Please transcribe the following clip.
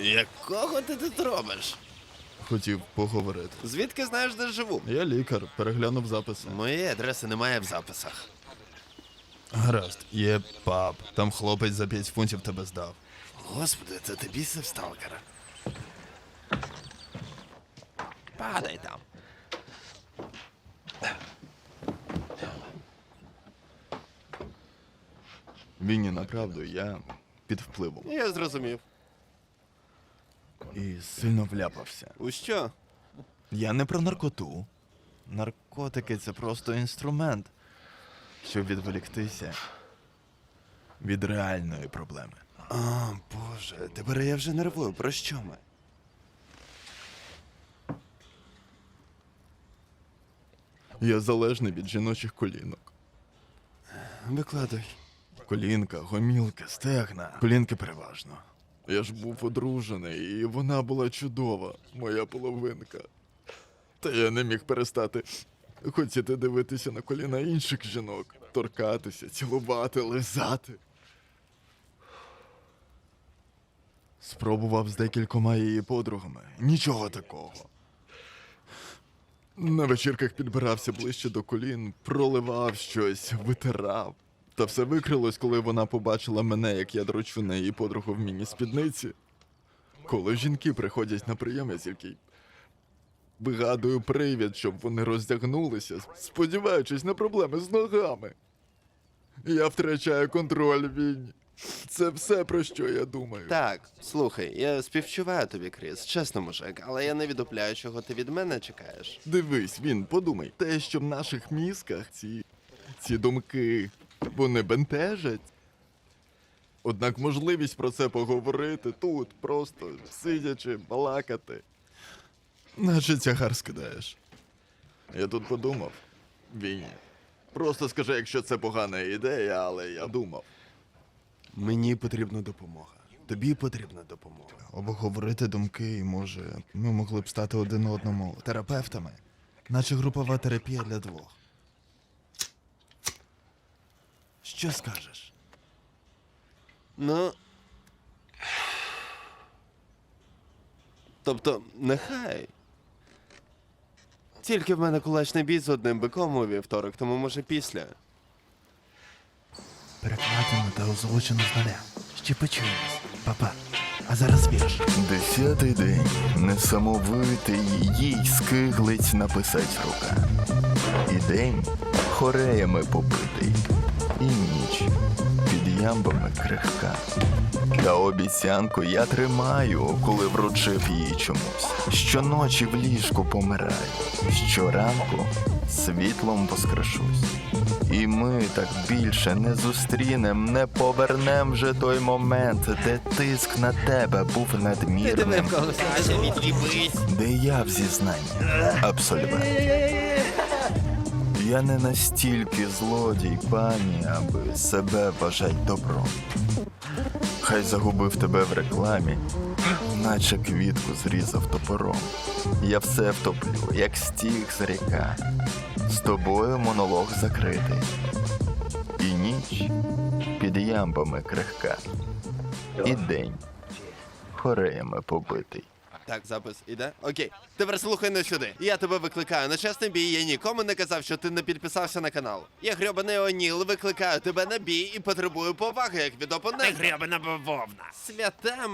Якого ти тут робиш? Хотів поговорити. Звідки знаєш, де живу? Я лікар, переглянув записи. Моєї адреси немає в записах. Гаразд, є паб. Там хлопець за 5 фунтів тебе здав. Господи, це ти бісив сталкера. Падай там. Вінні, направду, я під впливом. Я зрозумів. І сильно вляпався. У що? Я не про наркоту. Наркотики це просто інструмент, щоб відволіктися від реальної проблеми. О, Боже, тепер я вже нервую. Про що ми? Я залежний від жіночих колінок. Викладай. Колінка, гомілка, стегна. Колінки переважно. Я ж був одружений, і вона була чудова, моя половинка. Та я не міг перестати хотіти дивитися на коліна інших жінок, торкатися, цілувати, лизати. Спробував з декількома її подругами. Нічого такого. На вечірках підбирався ближче до колін, проливав щось, витирав. Та все викрилось, коли вона побачила мене, як я дрочу на її подругу в міні-спідниці. Коли жінки приходять на прийом, я тільки вигадую привід, щоб вони роздягнулися, сподіваючись на проблеми з ногами. Я втрачаю контроль, Вінні. Це все про що я думаю. Так, слухай, я співчуваю тобі, Кріс, чесно, мужик, але я не відупляю, чого ти від мене чекаєш. Дивись, він, подумай, те, що в наших мізках ці, ці думки вони бентежать. Однак можливість про це поговорити тут, просто сидячи, балакати. Наче тягар скидаєш. Я тут подумав. Вінні. Просто скажи, якщо це погана ідея, але я думав. Мені потрібна допомога. Тобі потрібна допомога. Обговорити думки, і може, ми могли б стати один одному терапевтами, наче групова терапія для двох. Що скажеш? Ну. Тобто, нехай. Тільки в мене кулачний бій з одним биком у вівторок, тому може після. Перекладено та озвучено здаля. Ще почуємось. Папа. А зараз вірш. Десятий день. Несамовитий їй скиглить написать рука. І день хореями побитий, і ніч під ямбами крихка. Та обіцянку я тримаю, коли вручив їй чомусь. Щоночі в ліжку помираю, щоранку світлом воскрешусь. І ми так більше не зустрінем, не повернем вже той момент, де тиск на тебе був надмірним, де я в зізнанні абсолютно. Я не настільки злодій, пані, аби себе вважать добром. Хай загубив тебе в рекламі, наче квітку зрізав топором. Я все втоплю, як стіг з ріка. З тобою монолог закритий. І ніч під ямбами крихка. І день хореями побитий. Так, запис іде? Окей. Тепер слухай не сюди. Я тебе викликаю на чесний бій. Я нікому не казав, що ти не підписався на канал. Я грьобаний Оніл, викликаю тебе на бій і потребую поваги, як від опонента. Ти грьобана бавовна. Свята